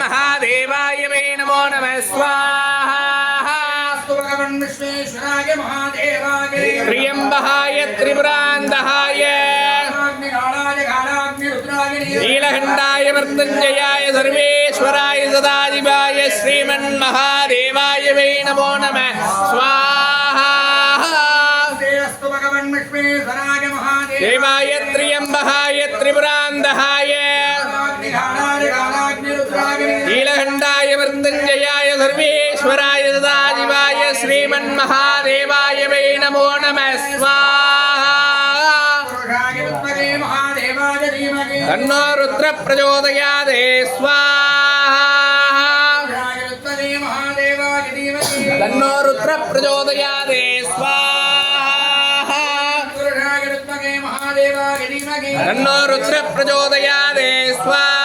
महादेवाय वै नमो नमः स्वाहा अस्तु भगवन् विश्वेश्वराय महादेवाय त्र्यम्बहाय त्रिपुरान्तहाय अग्निकालाय कालाग्निरुद्राय नीलकण्ठाय मृत्युञ्जयाय सर्वेश्वराय सदाशिवाय श्रीमन्महादेवाय वै नमो नमः स्वाहा अस्तु भगवन् विश्वेश्वराय महादेवाय देवाय त्र्यम्बहाय त्रिपुरान्तहाय మృత్యుంజయాయ సర్వేశ్వరాయ సదాశివాయ శ్రీమన్మహాదేవాయ వై నమో నమ. తన్నో రుద్ర ప్రచోదయాదే స్వాహ తన్నో రుద్ర ప్రచోదయాదే స్వాహ తన్నో రుద్ర ప్రచోదయాదే స్వాహ